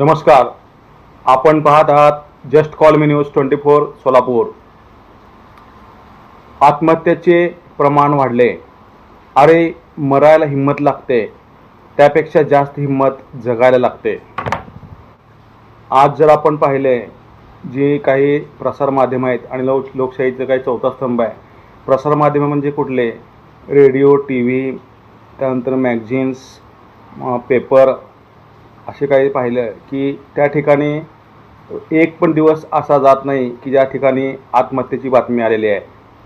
नमस्कार. आपण पाहत आहात just call me news twenty four Solapur. आत्महत्येचे प्रमाण वाढले. अरे मरायला हिंमत लागते. त्यापेक्षा जास्त हिंमत जगायला लागते. आज जर आपण पाहिले जे काही प्रसारमाध्यम आहेत आणि लोक लोकशाहीचं काही चौथा स्तंभ आहे. प्रसारमाध्यम म्हणजे कुठले? रेडिओ टी व्ही त्यानंतर मॅगझिन्स पेपर असे काही पाहिलं की त्या ठिकाणी एक पण दिवस असा जात नाही की ज्या ठिकाणी आत्महत्येची बातमी आलेली आहे.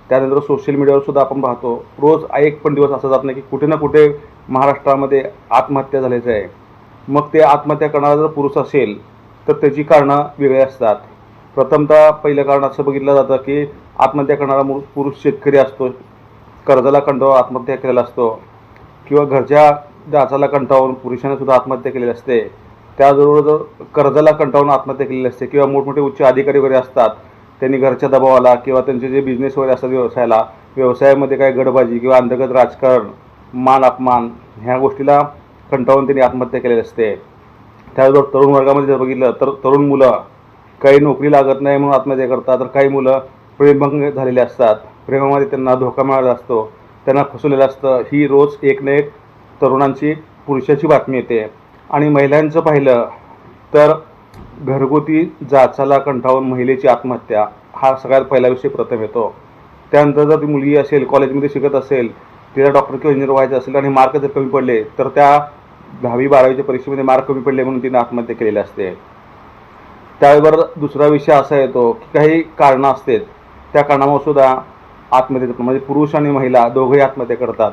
त्यानंतर सोशल मीडियावर सुद्धा आपण पाहतो रोज एक पण दिवस असा जात नाही की कुठे ना कुठे महाराष्ट्रामध्ये आत्महत्या झाल्याचं आहे. मग ते आत्महत्या करणारा जर पुरुष असेल तर त्याची कारणं वेगळी असतात. प्रथमतः पहिलं कारण असं बघितलं जातं की आत्महत्या करणारा मु- पुरुष शेतकरी असतो कर्जाला कंटाळून आत्महत्या केलेला असतो किंवा घरच्या जाचाला कंटाळून पुरुषाने सुद्धा आत्महत्या केलेली असते. त्याचबरोबर जर कर्जाला कंटाळून आत्महत्या केलेली असते किंवा मोठमोठे उच्च अधिकारी वगैरे असतात त्यांनी घरच्या दबावाला किंवा त्यांचे जे बिझनेस वगैरे असतात व्यवसायाला व्यवसायामध्ये काय गडबाजी किंवा अंतर्गत राजकारण मान अपमान ह्या गोष्टीला कंटाळून त्यांनी आत्महत्या केलेली असते. त्याचबरोबर तरुण वर्गामध्ये जर बघितलं तर तरुण मुलं काही नोकरी लागत नाही म्हणून आत्महत्या करतात तर काही मुलं प्रेमभंग झालेले असतात. प्रेमामध्ये त्यांना धोका मिळाला असतो त्यांना फसवलेलं असतं. ही रोज एक ना एक तरुणांची पुरुषाची बातमी येते. आणि महिलांचं पाहिलं तर घरगुती जाचाला कंटाळून महिलेची आत्महत्या हा सगळ्यात पहिला विषय प्रथम येतो. त्यानंतर जर ती मुलगी असेल कॉलेजमध्ये शिकत असेल तिला डॉक्टर किंवा इंजिनियर व्हायचं असेल आणि मार्क जर कमी पडले तर त्या दहावी बारावीच्या परीक्षेमध्ये मार्क कमी पडले म्हणून तिने आत्महत्या केलेली असते. त्याबरोबर दुसरा विषय असा येतो की काही कारणं असतात. त्या कारणामुळे सुद्धा आत्महत्या म्हणजे पुरुष आणि महिला दोघंही आत्महत्या करतात.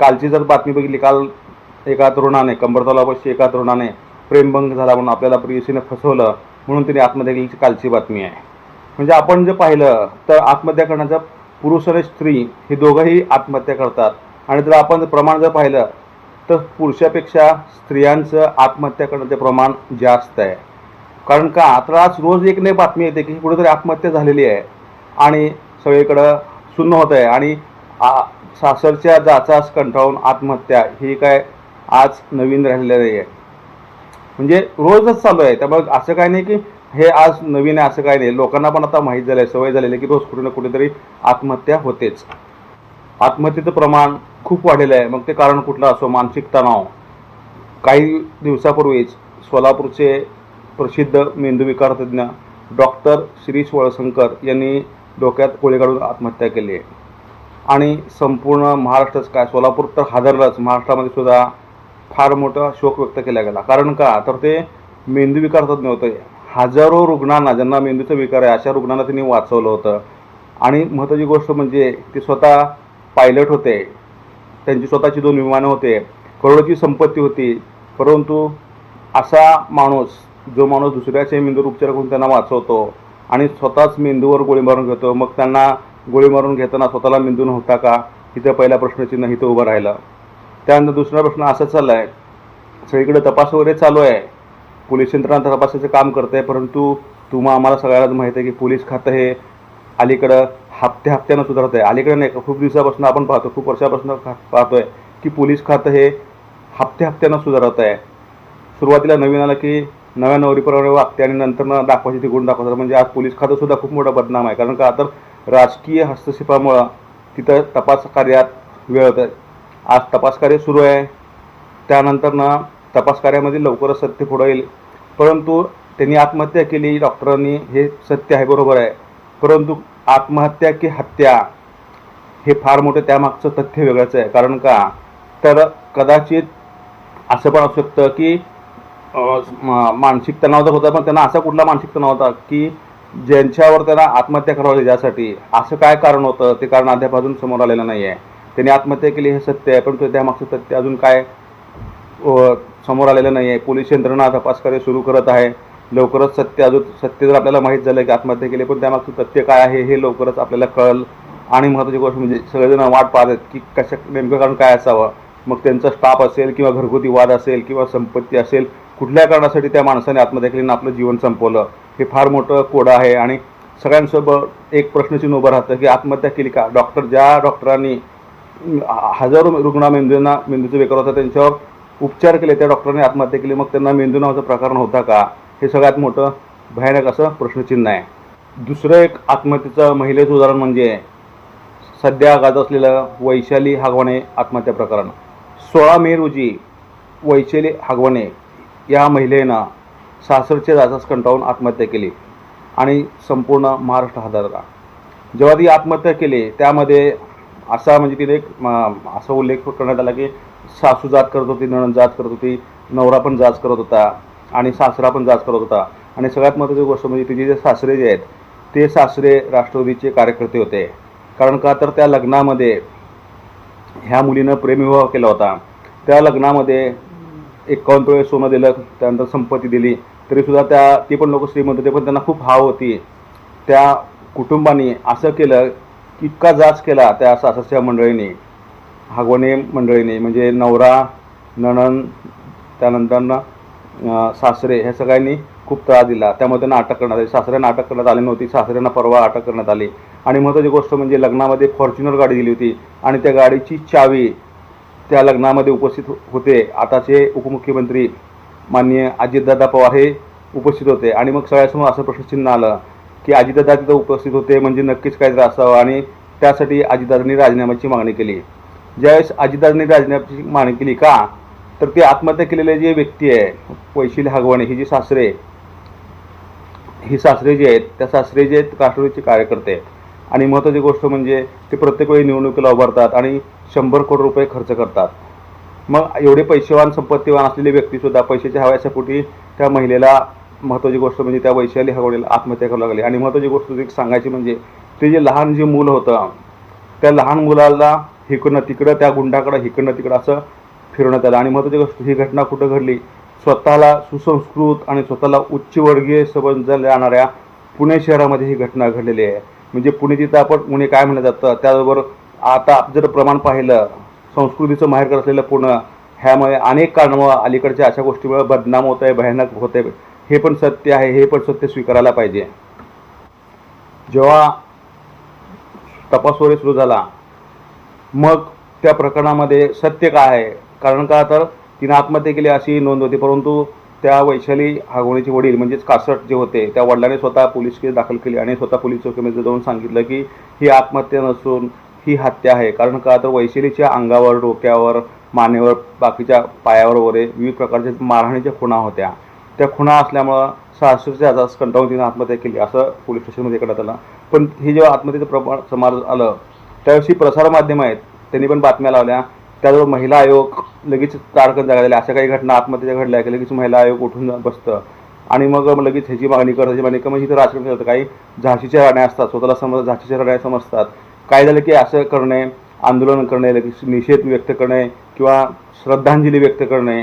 कालची जर बातमी बघितली काल एका तरुणाने कंबर एका तरुणाने प्रेमभंग झाला म्हणून आपल्याला प्रियसीने फसवलं म्हणून तिने आत्महत्या केलीची कालची बातमी आहे. म्हणजे आपण जर पाहिलं तर आत्महत्या करण्याचा पुरुष आणि स्त्री हे दोघंही आत्महत्या करतात. आणि जर आपण जर प्रमाण जर पाहिलं तर पुरुषापेक्षा स्त्रियांचं आत्महत्या करण्याचं प्रमाण जास्त आहे. कारण का तर आज रोज एक नाही बातमी येते की कुठेतरी आत्महत्या झालेली आहे. आणि सगळीकडं सुन्न होत आहे. आणि आ- सासरच्या जाचास कंटाळून आत्महत्या ही काय आज नवीन राहिलेलं नाही आहे. म्हणजे रोजच चालू आहे. त्यामुळे असं काय नाही की हे आज नवीन आहे असं काय नाही. लोकांना पण आता माहीत झालं आहे सवय झालेली आहे की रोज कुठे ना कुठेतरी आत्महत्या होतेच. आत्महत्येचं प्रमाण खूप वाढलेलं आहे. मग ते कारण कुठलं असो मानसिक तणाव. काही दिवसापूर्वीच सोलापूरचे प्रसिद्ध मेंदूविकार तज्ज्ञ डॉक्टर शिरीष वळसंकर यांनी डोक्यात गोळी काढून आत्महत्या केली आहे. आणि संपूर्ण महाराष्ट्रच काय? सोलापूर तर हादरलंच. महाराष्ट्रामध्ये सुद्धा फार मोठा शोक व्यक्त केला गेला. कारण का? तर ते मेंदूविकार तज्ज्ञ होते. हजारो रुग्णांना ज्यांना मेंदूचा विकार आहे अशा रुग्णांना त्यांनी वाचवलं होतं. आणि महत्त्वाची गोष्ट म्हणजे ते स्वतः पायलट होते. त्यांची स्वतःची दोन विमानं होते. करोडोची संपत्ती होती. परंतु असा माणूस जो माणूस दुसऱ्याच्या मेंदूवर उपचार करून त्यांना वाचवतो आणि स्वतःच मेंदूवर गोळी मारून घेतो मग त्यांना गोळी मारून घेताना स्वतःला मेंदू होता का? इथं पहिला प्रश्नचिन्ह इथं उभं राहिलं. त्यानंतर दुसरा प्रश्न असा चालला आहे सगळीकडे तपास वगैरे चालू आहे. पोलीस यंत्रणा तपासाचं काम करते परंतु तुम्हा आम्हाला सगळ्यालाच माहिती आहे की पोलीस खातं हे अलीकडं हप्ते हप्त्यानं सुधारत आहे अलीकडे नाही का खूप दिवसापासून आपण पाहतो खूप वर्षापासून खा- पाहतोय की पोलीस खातं हे हप्ते हप्त्यानं सुधारत आहे सुरुवातीला नवीन आलं की नव्या नवरीप्रमाणे वागते आणि नंतर दाखवायची ती गुण दाखवतात. म्हणजे आज पोलीस खातं सुद्धा खूप मोठा बदनाम आहे. कारण का? तर राजकीय हस्तक्षेपामुळं तिथं तपास कार्यात वेळ होत आहे आज तपास कार्य सुरू आहे. त्यानंतर ना तपास कार्यामध्ये लवकरच सत्य पुढं येईल. परंतु त्यांनी आत्महत्या केली डॉक्टरांनी हे सत्य आहे बरोबर आहे. परंतु आत्महत्या की हत्या हे फार मोठं त्यामागचं तथ्य वेगळंच आहे. कारण का? तर कदाचित असं पण असू शकतं की मानसिक तणाव तर होता पण त्यांना असा कुठला मानसिक तणाव होता की ज्यांच्यावर त्यांना आत्महत्या करावी ज्यासाठी असं काय कारण होतं? ते कारण अद्याप अजून समोर आलेलं नाही आहे त्यांनी आत्महत्या केली हे सत्य आहे परंतु त्यामागचं तथ्य अजून काय समोर आलेलं नाही आहे पोलीस यंत्रणा तपास कार्य सुरू करत आहे. लवकरच सत्य अजून सत्य जर आपल्याला माहीत झालं की आत्महत्या केली पण त्यामागचं तथ्य काय आहे हे लवकरच आपल्याला कळल. आणि महत्त्वाची गोष्ट म्हणजे सगळेजण वाट पाहत आहेत की कशा नेमकं कारण काय असावं? मग त्यांचा स्टाफ असेल किंवा घरगुती वाद असेल किंवा संपत्ती असेल कुठल्या कारणासाठी त्या माणसाने आत्महत्या केली आणि आपलं जीवन संपवलं? हे फार मोठं कोडं आहे आणि सगळ्यांसोबत एक प्रश्नचिन्ह उभं राहतं की आत्महत्या केली का? डॉक्टर ज्या डॉक्टरांनी हजारो रुग्ण मेंदूंना मेंदूचे बेकार होता त्यांच्यावर उपचार केले त्या डॉक्टरांनी आत्महत्या केली मग त्यांना मेंदू नावाचा प्रकार नव्हता का? हे सगळ्यात मोठं भयानक असं प्रश्नचिन्ह आहे. दुसरं एक आत्महत्येचं महिलेचं उदाहरण म्हणजे सध्या गाजत असलेलं वैशाली हागवाने आत्महत्या प्रकरण. सोळा मे रोजी वैशाली हागवाने या महिलेनं सासरचे राजास कंटाळून आत्महत्या केली आणि संपूर्ण महाराष्ट्र हादरला. जेव्हा ती आत्महत्या केली त्यामध्ये असा म्हणजे तिने एक असा उल्लेख करण्यात आला की सासू जात करत होती नणन जात करत होती नवरा पण जाच करत होता आणि सासरा पण जाच करत होता. आणि सगळ्यात महत्त्वाची गोष्ट म्हणजे तिचे जे सासरे जे आहेत ते सासरे राष्ट्रवादीचे कार्यकर्ते होते. कारण का? तर त्या लग्नामध्ये ह्या मुलीनं प्रेमविवाह केला होता. त्या लग्नामध्ये एकावन्न तोळे सोनं दिलं त्यानंतर संपत्ती दिली. तरीसुद्धा त्या ती पण लोक श्रीमंत होते पण त्यांना खूप हाव होती. त्या कुटुंबाने असं केलं की इतका जाच केला त्या सासरच्या मंडळीने हागवणे मंडळीने. म्हणजे नवरा नणन त्यानंतर सासरे ह्या सगळ्यांनी खूप त्रास दिला. त्यामुळे त्यांना अटक करण्यात आली. सासऱ्यांना अटक करण्यात आली नव्हती. सासऱ्यांना परवा अटक करण्यात आली. आणि महत्त्वाची गोष्ट म्हणजे लग्नामध्ये फॉर्च्युनर गाडी दिली होती. आणि त्या गाडीची चावी त्या लग्नामध्ये उपस्थित हो-, होते. आताचे उपमुख्यमंत्री माननीय अजितदादा पवार हे उपस्थित होते. आणि मग सगळ्यासमोर असं प्रश्नचिन्ह आलं की अजितदादा तिथं उपस्थित होते म्हणजे नक्कीच काहीतरी असावं आणि त्यासाठी अजितदादांनी राजीनाम्याची मागणी केली. ज्यावेळेस अजितदादांनी राजीनाम्याची मागणी केली का तर ती आत्महत्या केलेले जे व्यक्ती आहे वैशिल हागवाणे ही जी सासरे ही सासरे जे आहेत त्या सासरे जे आहेत राष्ट्रवादीचे कार्यकर्ते आहेत आणि महत्त्वाची गोष्ट म्हणजे ते प्रत्येक वेळी निवडणुकीला उभारतात आणि शंभर कोटी रुपये खर्च करतात. मग एवढे पैसेवान संपत्तीवान असलेली व्यक्तीसुद्धा पैशाच्या हव्यासापोटी त्या महिलेला महत्त्वाची गोष्ट म्हणजे त्या वैशाली हगवडीला आत्महत्या करावी लागली. आणि महत्त्वाची गोष्ट एक सांगायची म्हणजे ते जे लहान जे मूल होतं त्या लहान मुलाला हिकडनं तिकडं त्या गुंडाकडं हिकडनं तिकडं असं फिरवण्यात आलं. आणि महत्त्वाची गोष्ट ही घटना कुठं घडली? स्वतःला सुसंस्कृत आणि स्वतःला उच्चवर्गीय समजल्या जाणाऱ्या पुणे शहरामध्ये ही घटना घडलेली आहे. म्हणजे पुणे तिथं आपण पुणे काय म्हणलं जातं त्याचबरोबर आता जर प्रमाण पाहिलं संस्कृतीचं माहेरकर असलेलं पुणे ह्यामुळे अनेक कारणामुळे अलीकडच्या अशा गोष्टीमुळे बदनाम होत आहे भयानक होत आहे. हे पण सत्य आहे हे पण सत्य स्वीकारायला पाहिजे. जेव्हा तपास वगैरे सुरू झाला मग त्या प्रकरणामध्ये सत्य काय आहे? कारण का तर तिने आत्महत्या केली अशी नोंद होती परंतु त्या वैशाली हागवणीचे वडील म्हणजेच कासट जे होते त्या वडिलांनी स्वतः पोलीस केस दाखल केली आणि स्वतः पोलीस चौकीमध्ये जाऊन सांगितलं की ही आत्महत्या नसून ही हत्या आहे. कारण का? तर वैशालीच्या अंगावर डोक्यावर मानेवर बाकीच्या पायावर वगैरे विविध प्रकारच्या मारहाणीच्या खुणा होत्या. त्या खुणा असल्यामुळं सासरच्या आजास कंटाळून तिने आत्महत्या केली असं पोलीस स्टेशनमध्ये करण्यात आलं. पण हे जेव्हा आत्महत्येचं प्रमाण समाज आलं त्यावेळेस ही प्रसारमाध्यमं आहेत त्यांनी पण बातम्या लावल्या. त्याचबरोबर महिला आयोग लगेच तारकन जागा दिल्या अशा काही घटना आत्महत्या घडल्या की लगेच महिला आयोग उठून बसतं. आणि मग लगेच ह्याची मागणी करत ह्याची मागणी कर म्हणजे इथं राजकारण करतं. काही झाशीच्या राण्या असतात स्वतःला समज झाशीच्या राण्या समजतात. काय झालं की असं करणे आंदोलन करणे लगेच निषेध व्यक्त करणे किंवा श्रद्धांजली व्यक्त करणे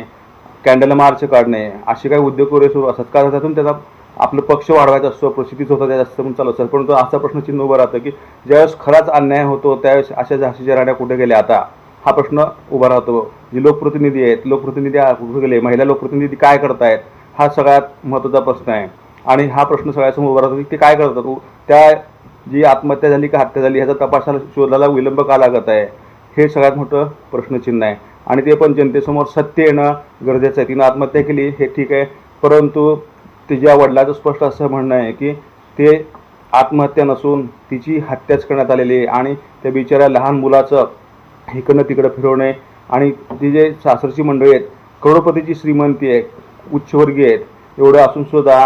कॅन्डल मार्च काढणे असे काही उद्योग वगैरे सुरू असतात. कारण त्यातून त्याचा आपलं पक्ष वाढवायचा असतो प्रसिद्धीच होता त्या जास्त पण चालू असतात परंतु असा प्रश्नचिन्ह उभं राहतं की ज्यावेळेस खराच अन्याय होतो त्यावेळेस अशा झाशीच्या राण्या कुठे गेल्या आता? हा प्रश्न उभा राहतो. जे लोकप्रतिनिधी आहेत लोकप्रतिनिधी कुठे गेले महिला लोकप्रतिनिधी काय करतायत हा सगळ्यात महत्त्वाचा प्रश्न आहे. आणि हा प्रश्न सगळ्यासमोर उभा राहतो की ते काय करतात? त्या जी आत्महत्या झाली का हत्या झाली ह्याचा तपासाला शोधायला विलंब का लागत आहे? हे सगळ्यात मोठं प्रश्नचिन्ह आहे. आणि ते पण जनतेसमोर सत्य येणं गरजेचं आहे. तिनं आत्महत्या केली हे ठीक आहे. परंतु तिच्या वडिलाचं स्पष्ट असं म्हणणं आहे की ते आत्महत्या नसून तिची हत्याच करण्यात आलेली आहे. आणि त्या बिचाऱ्या लहान मुलाचं इकडनं तिकडं फिरवणे आणि ती जे सासरची मंडळी आहेत करोडपतीची श्रीमंती आहे उच्चवर्गीय आहेत एवढं असून सुद्धा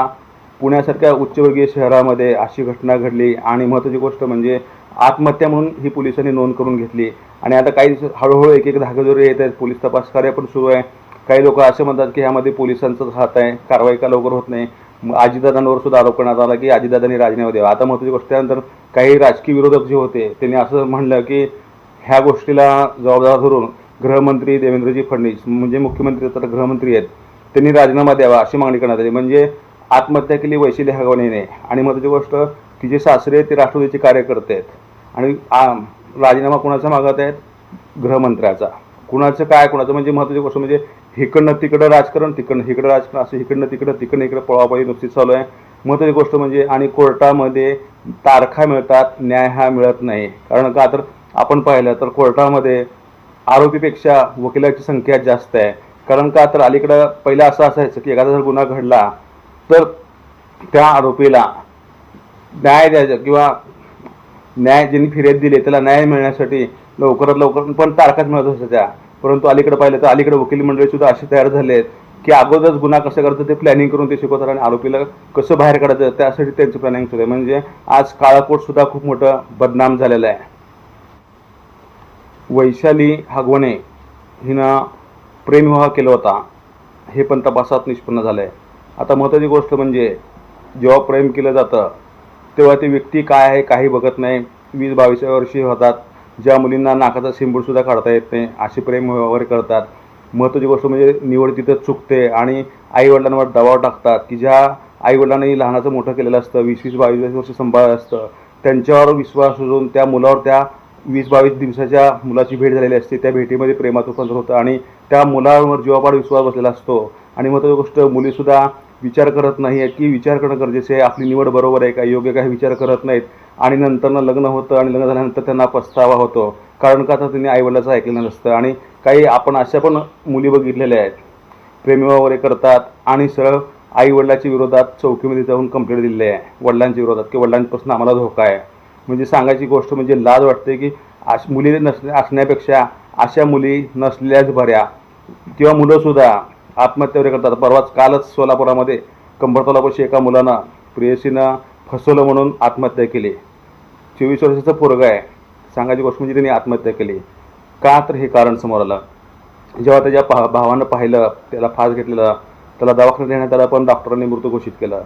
पुण्यासारख्या उच्चवर्गीय शहरामध्ये अशी घटना घडली. आणि महत्त्वाची गोष्ट म्हणजे आत्महत्या म्हणून ही पोलिसांनी नोंद करून घेतली. आणि आता काही हळूहळू एक एक धागेदोरे येत आहेत. पोलीस तपास कार्य पण सुरू आहे. काही लोक असे म्हणतात की ह्यामध्ये पोलिसांचाच हात आहे. कारवाई का लवकर होत नाही? आजीदादांवर सुद्धा आरोप करण्यात आला की आजीदादांनी राजीनामा द्यावा. आता महत्त्वाची गोष्ट त्यानंतर काही राजकीय विरोधक जे होते त्यांनी असं म्हणलं की ह्या गोष्टीला जबाबदार धरून गृहमंत्री देवेंद्रजी फडणवीस म्हणजे मुख्यमंत्री तर गृहमंत्री आहेत त्यांनी राजीनामा द्यावा अशी मागणी करण्यात आली. म्हणजे आत्महत्या केली वैशिली हगवणीने. आणि महत्त्वाची गोष्ट तिचे सासरे ते राष्ट्रवादीचे कार्यकर्ते आहेत. आणि राजीनामा कुणाचा मागत आहेत? गृहमंत्र्याचा. कुणाचं काय कुणाचं? म्हणजे महत्त्वाची गोष्ट म्हणजे हिकडनं तिकडं राजकारण तिकडनं इकडं राजकारण असं हिकडनं तिकडं तिकडनं इकडं पळापळी नुकतीच चालू आहे. महत्त्वाची गोष्ट म्हणजे आणि कोर्टामध्ये तारखा मिळतात न्याय हा मिळत नाही. कारण का तर आपण पाहिलं तर कोर्टामध्ये आरोपीपेक्षा वकिलाची संख्या जास्त आहे. कारण का? तर अलीकडं पहिलं असं असायचं की एखादा जर गुन्हा घडला तर त्या आरोपीला न्याय द्यायचा किंवा न्याय ज्यांनी फिर्याद दिली त्याला न्याय मिळण्यासाठी लवकरात लवकर पण तारखाच मिळत होत्या परंतु अलीकडे पाहिलं तर अलीकडे वकील मंडळी सुद्धा तयार झाले आहेत की अगोदरच गुन्हा कसं करतं ते प्लॅनिंग करून ते शिकवतात आणि आरोपीला कसं बाहेर काढायचं त्यासाठी त्यांचं प्लॅनिंग सुरू आहे. म्हणजे आज काळाकोट सुद्धा खूप मोठं बदनाम झालेलं आहे. वैशाली हगवणे हिनं प्रेमविवाह केला होता. हे पण तपासात निष्पन्न झालं आहे आता महत्त्वाची गोष्ट म्हणजे जेव्हा प्रेम केलं जातं तेव्हा ती व्यक्ती काय आहे काही बघत नाही. वीस बावीसव्या वर्षी होतात. ज्या मुलींना नाकाचा सिंबूडसुद्धा काढता येत नाही असे प्रेम वगैरे करतात. महत्त्वाची गोष्ट म्हणजे निवड तिथं चुकते आणि आईवडिलांवर दबाव टाकतात की ज्या आईवडिलांनी लहानाचं मोठं केलेलं असतं वीस वीस बावीस बावीस वर्ष सांभाळलं असतं त्यांच्यावर विश्वास सोडून त्या मुलावर त्या वीस बावीस दिवसाच्या मुलाची भेट झालेली असते. त्या भेटीमध्ये प्रेमात रूपांतर होतं आणि त्या मुलावर जीवापाड विश्वास बसलेला असतो. आणि महत्त्वाची गोष्ट मुलीसुद्धा विचार करत नाही आहे की विचार करणं गरजेचं आहे. आपली निवड बरोबर आहे का? योग्य काय विचार करत नाहीत. आणि नंतरनं लग्न होतं आणि लग्न झाल्यानंतर त्यांना पस्तावा होतो. कारण का तर त्यांनी आईवडिलाचं ऐकलेलं नसतं. आणि काही आपण अशा पण मुली बघितलेल्या आहेत. प्रेमी वगैरे करतात आणि सरळ आईवडिलाच्या विरोधात चौकीमध्ये जाऊन कंप्लेंट दिलेली आहे. वडिलांच्या विरोधात. की वडिलांपासून आम्हाला धोका आहे. म्हणजे सांगायची गोष्ट म्हणजे लाज वाटते की अश मुली नस असण्यापेक्षा अशा मुली नसल्याच बऱ्या. किंवा मुलंसुद्धा आत्महत्या वगैरे करतात. परवाच कालच सोलापुरामध्ये कंबरतलापाशी एका मुलानं प्रेयसीनं फसवलं म्हणून आत्महत्या केली. चोवीस वर्षाचं पोरगं आहे. सांगायची गोष्ट म्हणजे त्यांनी आत्महत्या केली. का तर हे कारण समोर आलं. जेव्हा त्याच्या पा भावानं पाहिलं त्याला फास घेतलेला त्याला दवाखान्यात नेण्यात आला पण डॉक्टरांनी मृत घोषित केलं.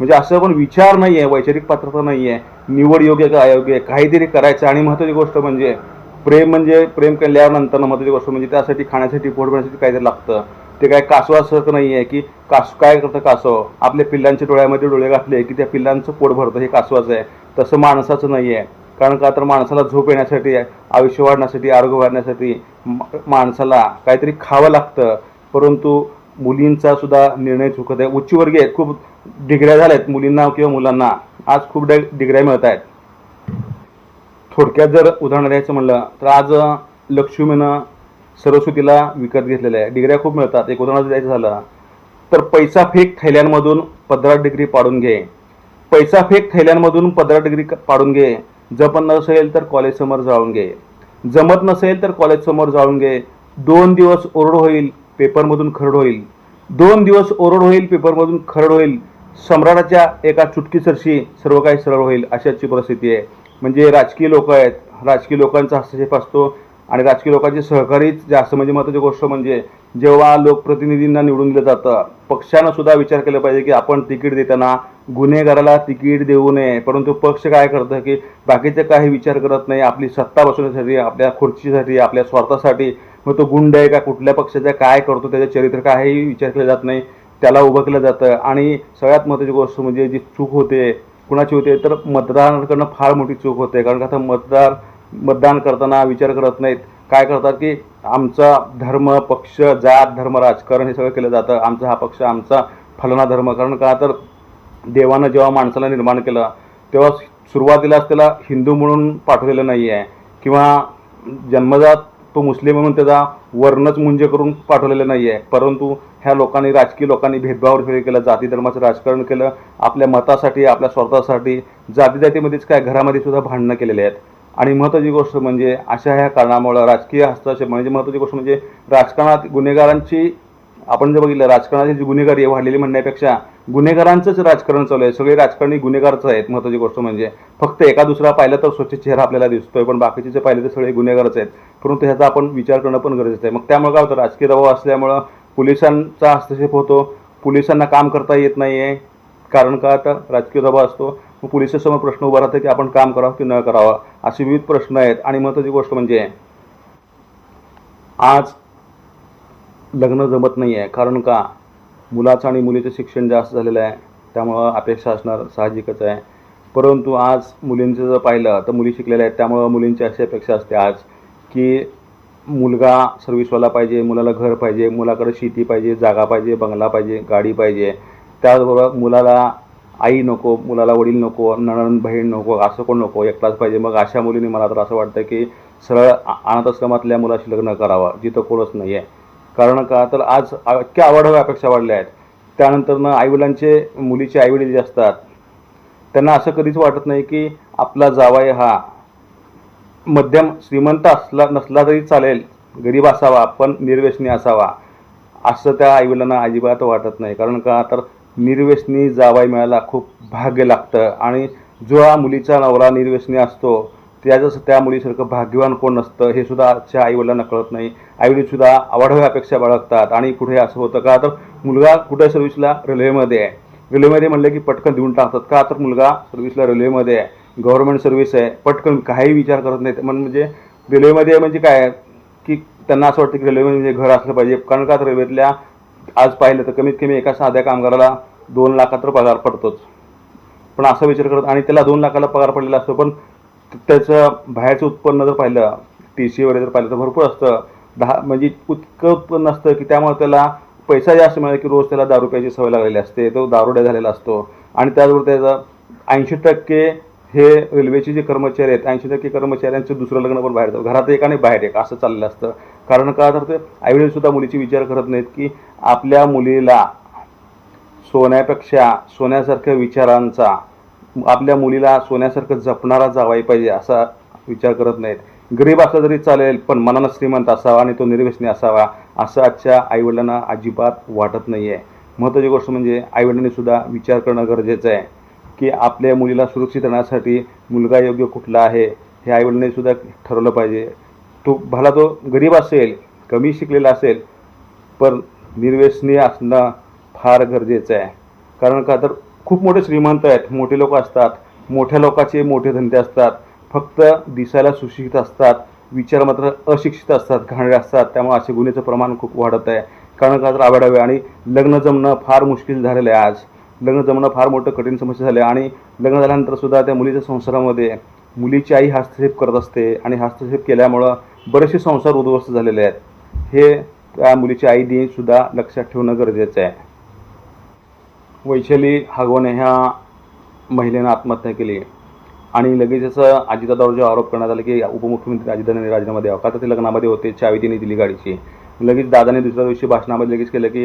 म्हणजे असं पण विचार नाही आहे वैचारिक पात्रता नाही आहे निवड योग्य का अयोग्य आहे? काहीतरी करायचं. आणि महत्त्वाची गोष्ट म्हणजे प्रेम म्हणजे प्रेम केल्यानंतर महत्त्वाची गोष्ट म्हणजे त्यासाठी खाण्यासाठी पोट भरण्यासाठी काहीतरी लागतं. ते काय कासवासारखं नाही आहे की कास काय करतं कासव? आपल्या पिल्लांच्या डोळ्यामध्ये डोळे घातले की त्या पिल्लांचं पोट भरतं. हे कासवाचं आहे. तसं माणसाचं नाही आहे कारण का? तर माणसाला झोप येण्यासाठी आयुष्य वाढण्यासाठी आरोग्य वाढण्यासाठी माणसाला काहीतरी खावं लागतं. परंतु मुलींचा सुद्धा निर्णय चुकत आहे. उच्चवर्गीय खूप डिग्र्या झाल्या आहेत मुलींना किंवा मुलांना. आज खूप डे डिग्र्या मिळत आहेत थोडक्यात जर उदाहरण द्यायचं म्हणलं तर आज लक्ष्मीनं सरस्वतीला विकत घेतलेल्या आहे. डिग्र्या खूप मिळतात. एक उदाहरण द्यायचं झालं तर पैसा फेक थैल्यांमधून पंधरा डिग्री पाडून घे. पैसा फेक थैल्यांमधून पंधरा डिग्री पाडून घे. जपत नसेल तर कॉलेजसमोर जाळून घे. जमत नसेल तर कॉलेजसमोर जाळून घे. दोन दिवस ओरड होईल पेपरमधून खरड होईल. दोन दिवस ओरड होईल पेपरमधून खरड होईल. सम्राटाच्या एका चुटकीसरशी सर्व काही सरळ होईल अशाची परिस्थिती आहे. म्हणजे राजकीय लोक आहेत. राजकीय लोकांचा हस्तक्षेप असतो आणि राजकीय लोकांचे सहकारीच जास्त. म्हणजे महत्त्वाची गोष्ट म्हणजे जेव्हा लोकप्रतिनिधींना निवडून दिलं जातं पक्षानं सुद्धा विचार केला पाहिजे की आपण तिकीट देताना गुन्हेगाराला तिकीट देऊ नये. परंतु पक्ष काय करतं की बाकीचे काही विचार करत नाही. आपली सत्ता बसवण्यासाठी आपल्या खुर्चीसाठी आपल्या स्वार्थासाठी. मग तो गुंड आहे का कुठल्या पक्षाचा काय करतो त्याचं चरित्र काही विचार केला जात नाही. त्याला उभं केलं जातं. आणि सगळ्यात महत्त्वाची गोष्ट म्हणजे जी चूक होते कुणाची होते तर मतदारांकडनं फार मोठी चूक होते. कारण का आता मतदार मतदान करताना विचार करत नाहीत. काय करतात की आमचा धर्म पक्ष जात धर्म राजकारण हे सगळं केलं जातं. आमचा हा पक्ष आमचा फलना धर्म. कारण का तर देवानं जेव्हा माणसाला निर्माण केलं तेव्हा सुरुवातीलाच त्याला हिंदू म्हणून पाठवलेलं नाही आहे किंवा जन्मजात तो मुस्लिम म्हणून त्याचा वर्णच मुंजे करून पाठवलेलं नाही आहे परंतु ह्या लोकांनी राजकीय लोकांनी भेदभाव वगैरे केलं जाती धर्माचं राजकारण केलं आपल्या मतासाठी आपल्या स्वार्थासाठी जाती जातीमध्येच काय घरामध्ये सुद्धा भांडणं केलेले आहेत. आणि महत्त्वाची गोष्ट म्हणजे अशा ह्या कारणामुळं राजकीय हस्तक्षेप म्हणजे महत्त्वाची गोष्ट म्हणजे राजकारणात गुन्हेगारांची आपण जर बघितलं राजकारणाची जी गुन्हेगारी आहे वाढलेली म्हणण्यापेक्षा गुन्हेगारांचंच राजकारण चालू आहे. सगळे राजकारणी गुन्हेगारच आहेत. महत्त्वाची गोष्ट म्हणजे फक्त एका दुसरा पाहिलं तर स्वच्छ चेहरा आपल्याला दिसतोय पण बाकीचे जे पाहिले तर सगळे गुन्हेगारच आहेत. परंतु ह्याचा आपण विचार करणं पण गरजेचं आहे. मग त्यामुळे काय होतं? राजकीय दबाव असल्यामुळं पोलिसांचा हस्तक्षेप होतो. पोलिसांना काम करता येत नाही आहे कारण का? तर राजकीय दबाव असतो. मग पोलिसांसमोर प्रश्न उभा राहतो की आपण काम करावं की न करावं? असे विविध प्रश्न आहेत. आणि महत्त्वाची गोष्ट म्हणजे आज लग्न जमत नाही आहे कारण का? मुलाचं आणि मुलीचं शिक्षण जास्त झालेलं आहे. त्यामुळं अपेक्षा असणार साहजिकच आहे. परंतु आज मुलींचं जर पाहिलं तर मुली शिकलेल्या आहेत. त्यामुळं मुलींची अशी अपेक्षा असते आज की मुलगा सर्व्हिसवाला पाहिजे मुलाला घर पाहिजे मुलाकडे शेती पाहिजे जागा पाहिजे बंगला पाहिजे गाडी पाहिजे. त्याचबरोबर मुलाला आई नको मुलाला वडील नको नणन बहीण नको असं कोण नको? एकटाच पाहिजे. मग अशा मुलींनी मला तर असं वाटतं की सरळ अनाथाश्रमातल्या अनाथ आश्रमातल्या मुलाशी लग्न करावं जिथं कोणच नाही आहे कारण का? तर आज इतक्या आवड अपेक्षा वाढल्या आहेत. त्यानंतरनं आईवडिलांचे मुलीचे आईवडील जे असतात त्यांना असं कधीच वाटत नाही की आपला जावाई हा मध्यम श्रीमंत असला नसला तरी चालेल गरीब असावा पण निर्व्यसनी असावा असं त्या आईवडिलांना अजिबात वाटत नाही. कारण का? तर निर्व्यसनी जावाई मिळायला खूप भाग्य लागतं आणि जो हा मुलीचा नवरा निर्व्यसनी असतो त्याचं त्या मुलीसारखं भाग्यवान कोण नसतं हे सुद्धा आजच्या आईवडिलांना कळत नाही. आईवडीलसुद्धा आवाढव्या अपेक्षा बाळगतात आणि पुढे असं होतं का? तर मुलगा कुठे सर्व्हिसला रेल्वेमध्ये आहे. रेल्वेमध्ये म्हणलं की पटकन देऊन टाकतात का? तर मुलगा सर्व्हिसला रेल्वेमध्ये आहे. गव्हर्नमेंट सर्व्हिस आहे. पटकन काही विचार करत नाहीत. म्हणजे रेल्वेमध्ये म्हणजे काय? आहे की त्यांना असं वाटतं की रेल्वेमध्ये म्हणजे घर असलं पाहिजे. कारण का? तर रेल्वेतल्या आज पाहिलं तर कमीत कमी एका साध्या कामगाराला दोन लाखात तर पगार पडतोच. पण असा विचार करत आणि त्याला दोन लाखाला पगार पडलेला असतो. पण त्याचं बाहेरचं उत्पन्न जर पाहिलं टी सी वगैरे जर पाहिलं तर भरपूर असतं. दहा म्हणजे इतकं उत्पन्न असतं की त्यामुळे त्याला पैसा जास्त मिळाला की रोज त्याला दारू प्यायची सवय लागलेली असते. तो दारुड्या झालेला असतो. आणि त्याचबरोबर त्याचं ऐंशी टक्के हे रेल्वेचे जे कर्मचारी आहेत ऐंशी टक्के कर्मचाऱ्यांचं दुसरं लग्न पण बाहेर जातं. घरात एक आणि बाहेर एक असं चाललेलं असतं. कारण का तर ते आईवडीलसुद्धा मुलीची विचार करत नाहीत की आपल्या मुलीला सोन्यापेक्षा सोन्यासारख्या विचारांचा आपल्या मुलीला सोन्यासारखं जपणारा जावाई पाहिजे असा विचार करत नाहीत. गरीब असला तरी चालेल पण मनानं श्रीमंत असावा आणि तो निर्व्यसनी असावा असं आजच्या आईवडिलांना अजिबात वाटत नाही आहे महत्त्वाची गोष्ट म्हणजे आईवडिलांनी सुद्धा विचार करणं गरजेचं आहे की आपल्या मुलीला सुरक्षित राहण्यासाठी मुलगा योग्य कुठला आहे हे आईवडिलांनी सुद्धा ठरवलं पाहिजे. तो भला तो गरीब असेल कमी शिकलेला असेल पण निर्व्यसनी असणं फार गरजेचं आहे. कारण का तर खूप मोठे श्रीमंत आहेत मोठे लोक असतात मोठ्या लोकाचे मोठे धंदे असतात फक्त दिसायला सुशिक्षित असतात विचार मात्र अशिक्षित असतात घाणेरे असतात त्यामुळे असे गुन्ह्याचं प्रमाण खूप वाढत आहे. कारण का तर आवाडावे आणि लग्न जमणं फार मुश्किल झालेलं आहे आज. लग्न जमणं फार मोठं कठीण समस्या झाली आहे आणि लग्न झाल्यानंतर सुद्धा त्या मुलीच्या संसारामध्ये मुलीची आई हस्तक्षेप करत असते आणि हस्तक्षेप केल्यामुळं बरेचसे संसार उद्ध्वस्त झालेले आहेत. हे त्या मुलीची आई सुद्धा लक्षात ठेवणं गरजेचं आहे. वैशाली हागवणे ह्या महिलेनं आत्महत्या केली आणि लगेचच अजितदादावर जो आरोप करण्यात आला की उपमुख्यमंत्री अजितदादांनी राजीनामा द्यावा का तर ते लग्नामध्ये होते चावी तिने दिली गाडीची. लगेच दादाने दुसऱ्या दिवशी भाषणामध्ये लगेच केलं की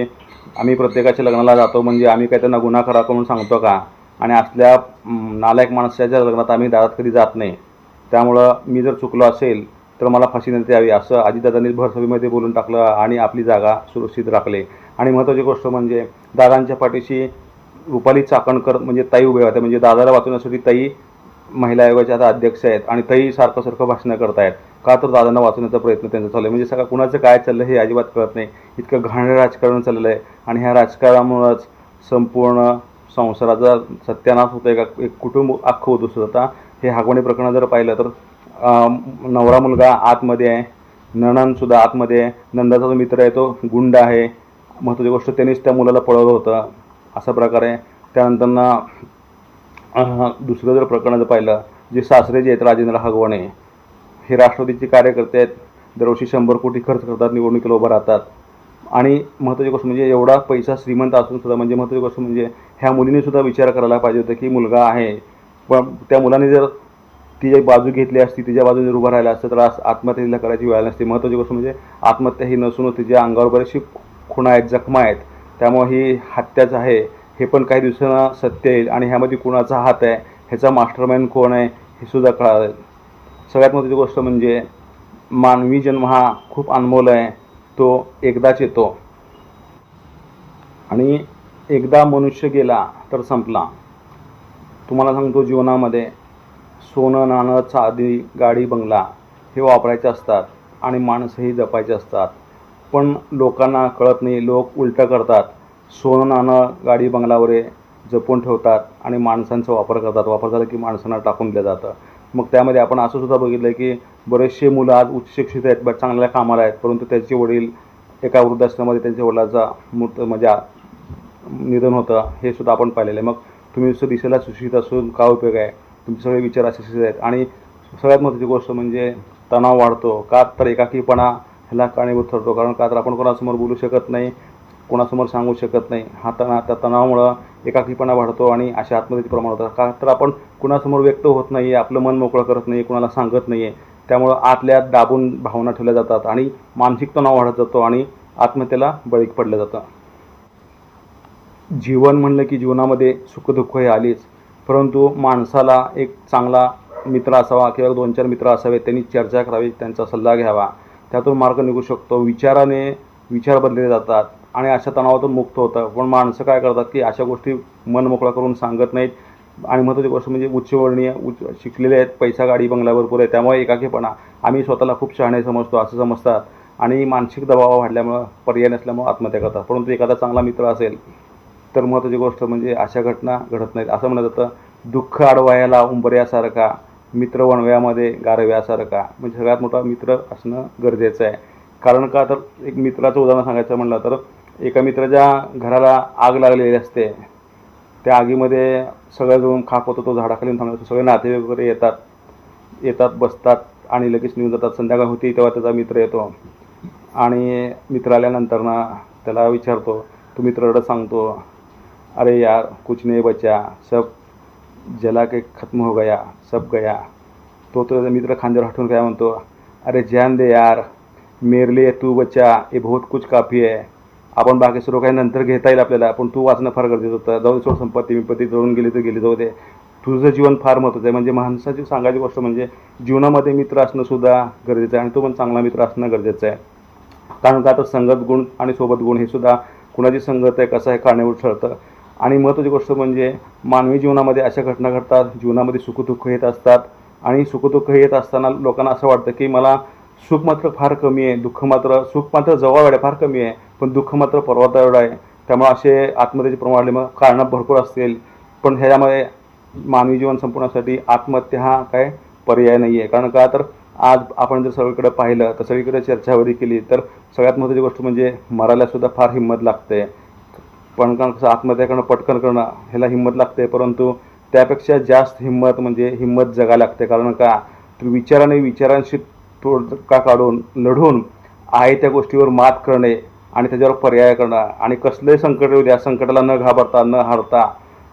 आम्ही प्रत्येकाच्या लग्नाला जातो म्हणजे आम्ही काय त्यांना गुन्हा करा करून सांगतो का? आणि असल्या नालायक माणसाच्या लग्नात आम्ही दारात कधी जात नाही. त्यामुळं मी जर चुकलो असेल तर मला फाशी देण्यात यावी असं अजितदादांनी भरसभेमध्ये बोलून टाकलं आणि आपली जागा सुरक्षित राखली. आणि महत्त्वाची गोष्ट म्हणजे दादांच्या पाठीशी रुपाली चाकणकर म्हणजे ताई उभे होत्या म्हणजे दादाला वाचवण्यासाठी ताई महिला आयोगाच्या आता अध्यक्ष आहेत आणि ताई सारखं सारखं भाषणं करतायत. का तर दादांना वाचवण्याचा प्रयत्न त्यांचा चालू आहे. म्हणजे सगळं कुणाचं काय चाललं हे अजिबात कळत नाही. इतकं घाणेरडं राजकारण चाललेलं आहे. आणि ह्या राजकारणामुळंच संपूर्ण संसाराचा सत्यानाश होतं आहे का एक कुटुंब अख्खं होत असतं. आता हे हागवणे प्रकरण जर पाहिलं तर नवरा मुलगा आतमध्ये आहे. नणनसुद्धा आतमध्ये आहे. नंदाचा जो मित्र आहे तो गुंड आहे. महत्त्वाची गोष्ट त्यांनीच त्या मुलाला पळवलं होतं. असा प्रकार आहे त्यानंतरनं दुसरं जर प्रकरण जर पाहिलं जे सासरे जे आहेत राजेंद्र हगवणे हे राष्ट्रवादीचे कार्यकर्ते आहेत. दरवर्षी शंभर कोटी खर्च करतात निवडणुकीला उभं राहतात. आणि महत्त्वाची गोष्ट म्हणजे एवढा पैसा श्रीमंत असून सुद्धा म्हणजे महत्त्वाची गोष्ट म्हणजे ह्या मुलीने सुद्धा विचार करायला पाहिजे होता की मुलगा आहे. पण त्या मुलाने जर तिची बाजू घेतली असती तिच्या बाजूने जर उभं राहिलं असतं तर आज आत्महत्या करायची वेळ नसते. महत्त्वाची गोष्ट म्हणजे आत्महत्या ही नसून तिच्या अंगावर बरेचशी खुणा आहेत जखमा आहेत. त्यामुळे ही हत्याच आहे. हे पण काही दिवसांना सत्य येईल आणि ह्यामध्ये कुणाचा हात आहे ह्याचा मास्टरमाइंड कोण आहे हे सुद्धा कळालं. सगळ्यात महत्त्वाची गोष्ट म्हणजे मानवी जन्म हा खूप अनमोल आहे. तो एकदाच येतो. आणि एकदा मनुष्य गेला तर संपला. तुम्हाला सांगतो जीवनामध्ये सोनं नाणं चादी गाडी बंगला हे वापरायचे असतात आणि माणसंही जपायचे असतात. पण लोकांना कळत नाही. लोक उलटं करतात. सोनं नाणं गाडी बंगलावर जपून ठेवतात आणि माणसांचा वापर करतात. वापर झाला की माणसांना टाकून दिलं जातं. मग त्यामध्ये आपण असं सुद्धा बघितलं की बरेचसे मुलं आज उच्च शिक्षित आहेत बट चांगल्या कामाला आहेत. परंतु त्याचे वडील एका वृद्धाश्रमामध्ये त्यांच्या वडिलाचा मृत म्हणजे निधन होतं. हे सुद्धा आपण पाहिलेलं आहे. मग तुम्ही नुसतं दिशेला सुशिक्षित असून का उपयोग आहे? तुमचे सगळे विचार अशिक्षित आहेत. आणि सगळ्यात महत्त्वाची गोष्ट म्हणजे तणाव वाढतो. का? तर एकाकीपणा ह्याला कारणीभूत ठरतो कारण का तर आपण कोणासमोर बोलू शकत नाही कोणासमोर सांगू शकत नाही. हा तणा त्या तणावामुळं एकाकीपणा वाढतो आणि अशा आत्महत्येचे प्रमाण होतं. का तर आपण कुणासमोर व्यक्त होत नाही आहे आपलं मन मोकळं करत नाही कुणाला सांगत नाही आहे त्यामुळं आतल्या दाबून भावना ठेवल्या जातात आणि मानसिक तणाव वाढत जातो आणि आत्महत्येला बळी पडलं जातं. जीवन म्हणलं की जीवनामध्ये सुखदुःख हे आलीच परंतु माणसाला एक चांगला मित्र असावा किंवा दोन चार मित्र असावे त्यांनी चर्चा करावी त्यांचा सल्ला घ्यावा. त्यातून मार्ग निघू शकतो. विचाराने विचार बदलले जातात आणि अशा तणावातून मुक्त होतं पण माणसं काय करतात की अशा गोष्टी मन मोकळा करून सांगत नाहीत. आणि महत्त्वाची गोष्ट म्हणजे उच्चवर्णीय उच्च शिकलेले आहेत. पैसा गाडी बंगला भरपूर आहे त्यामुळे एकाकीपणा. आम्ही स्वतःला खूप शहाणे समजतो असं समजतात. आणि मानसिक दबाव वाढल्यामुळं पर्याय नसल्यामुळं आत्महत्या करतात. परंतु एखादा चांगला मित्र असेल तर महत्त्वाची गोष्ट म्हणजे अशा घटना घडत नाहीत. असं म्हणलं जातं दुःख अडवायला उंबऱ्यासारखा मित्र वणव्यामध्ये गारव्यासारखा म्हणजे सगळ्यात मोठा मित्र असणं गरजेचं आहे. कारण का तर एक मित्राचं उदाहरण सांगायचं म्हणलं तर एका मित्राच्या घराला आग लागलेली असते. त्या आगीमध्ये सगळं जाऊन खाक होतो तो झाडाखाली येऊन थांबतो. सगळे नातेवाईक वगैरे येतात. येतात बसतात आणि लगेच निघून जातात. संध्याकाळ होती तेव्हा त्याचा मित्र येतो. आणि मित्र आल्यानंतर ना त्याला विचारतो तो मित्र रडत सांगतो अरे यार कुछ नाही बचा सब जला के खत्म हो गया सब गया। तो तो मित्र खांद्यावर हटून काय म्हणतो अरे जान दे यार मेरे लिए तू बच्चा हे बहुत कुछ काफी आहे आपण बाकी सर्व काही नंतर घेता येईल आपल्याला पण तू वाचणं फार गरजेचं होतं. जाऊ दे सोड संपत्ती विपत्ती जळून गेली तर गेली जाऊ दे. तुझं जीवन फार महत्त्वाचं आहे. म्हणजे माणसाची सांगायची गोष्ट म्हणजे जीवनामध्ये मित्र असणं सुद्धा गरजेचं आहे आणि तो पण चांगला मित्र असणं गरजेचं आहे. कारण का तर संगत गुण आणि सोबत गुण हे सुद्धा कुणाची संगत आहे कसं आहे कारणीभूत ठरतं. आणि महत्त्वाची गोष्ट म्हणजे मानवी जीवनामध्ये अशा घटना घडतात जीवनामध्ये सुखदुःख येत असतात. आणि सुखदुःख येत असताना लोकांना असं वाटतं की मला सुख मात्र फार कमी आहे दुःख मात्र सुख मात्र जवळ आहे फार कमी आहे पण दुःख मात्र पर्वता एवढं आहे. त्यामुळे असे आत्महत्येचे प्रमाण वाढले मग कारणं भरपूर असतील. पण ह्याच्यामध्ये मानवी जीवन संपवण्यासाठी आत्महत्या हा काय पर्याय नाही आहे कारण का? तर आज आपण जर सगळीकडे पाहिलं तर सगळीकडे चर्चावरी केली तर सगळ्यात महत्त्वाची गोष्ट म्हणजे मरायला सुद्धा फार हिंमत लागते. पण कारण कसं आत्महत्या करणं पटकन करणं ह्याला हिंमत लागते. परंतु त्यापेक्षा जास्त हिंमत म्हणजे हिंमत जगायला लागते. कारण का तू विचाराने विचारांशी तोडका काढून लढून आहे त्या गोष्टीवर मात करणे आणि त्याच्यावर पर्याय करणं आणि कसलंही संकट येऊ द्या संकटाला न घाबरता न हारता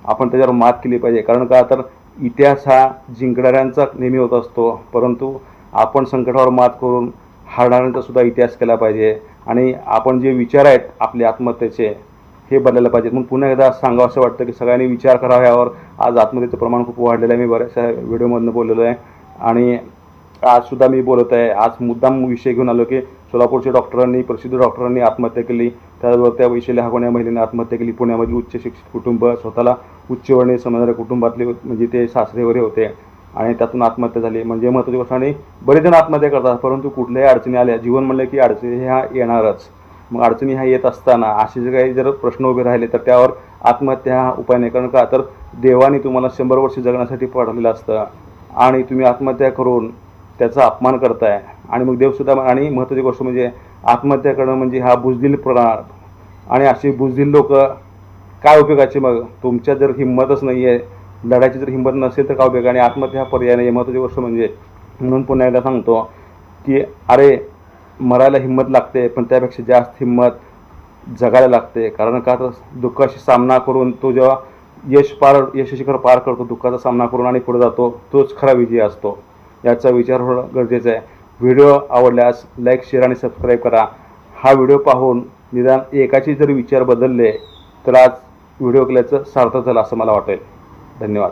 आपण त्याच्यावर मात केली पाहिजे. कारण का तर इतिहास हा जिंकणाऱ्यांचा नेहमी होत असतो. परंतु आपण संकटावर मात करून हारणाऱ्यांचा सुद्धा इतिहास केला पाहिजे. आणि आपण जे विचार आहेत आपले आत्महत्येचे हे बदलायला पाहिजेत म्हणून पुन्हा एकदा सांगावं असं वाटतं की सगळ्यांनी विचार करावा यावर. आज आत्महत्येचं प्रमाण खूप वाढलेलं आहे. मी बऱ्याचशा व्हिडिओमधनं बोललेलो आहे. आणि आजसुद्धा मी बोलत आहे. आज मुद्दाम विषय घेऊन आलो की सोलापूरच्या डॉक्टरांनी प्रसिद्ध डॉक्टरांनी आत्महत्या केली. त्याचबरोबर त्या विषयी हागवण्या महिलेने आत्महत्या केली. पुण्यामधील उच्च शिक्षित कुटुंब स्वतःला उच्चवर्णीय समजणाऱ्या कुटुंबातले म्हणजे ते सासरेवरे होते. आणि त्यातून आत्महत्या झाली. म्हणजे महत्त्वाची गोष्ट आणि बरेच जण आत्महत्या करतात परंतु कुठल्याही अडचणी आल्या. जीवन म्हणलं की अडचणी ह्या येणारच. मग अडचणी ह्या येत असताना असे जे काही जर प्रश्न उभे राहिले तर त्यावर आत्महत्या हा उपाय नाही. कारण का? तर देवाने तुम्हाला शंभर वर्ष जगण्यासाठी पाठवलेलं असतं आणि तुम्ही आत्महत्या करून त्याचा अपमान करताय. आणि मग देवसुद्धा आणि महत्त्वाची गोष्ट म्हणजे आत्महत्या करणं म्हणजे हा बुजदिल प्रणार. आणि अशी बुजदिल लोक काय उपयोगाचे मग? तुमच्या जर हिंमतच नाही आहे लढायची जर हिंमत नसेल तर काय उपयोग? आणि आत्महत्या हा पर्याय नाही महत्त्वाची गोष्ट म्हणजे म्हणून पुन्हा एकदा सांगतो की अरे मरायला हिंमत लागते पण त्यापेक्षा जास्त हिंमत जगायला लागते. कारण का तर दुःखाशी सामना करून तो जेव्हा यश पार यशशिखर पार करतो दुःखाचा सामना करून आणि पुढे जातो तोच खरा विजय असतो. याचा विचार होणं गरजेचं आहे. व्हिडिओ आवडल्यास लाईक शेअर आणि सबस्क्राईब करा. हा व्हिडिओ पाहून निदान एकाचे जर विचार बदलले तर आज व्हिडिओ केल्याचं सार्थक झालं असं मला वाटेल. धन्यवाद.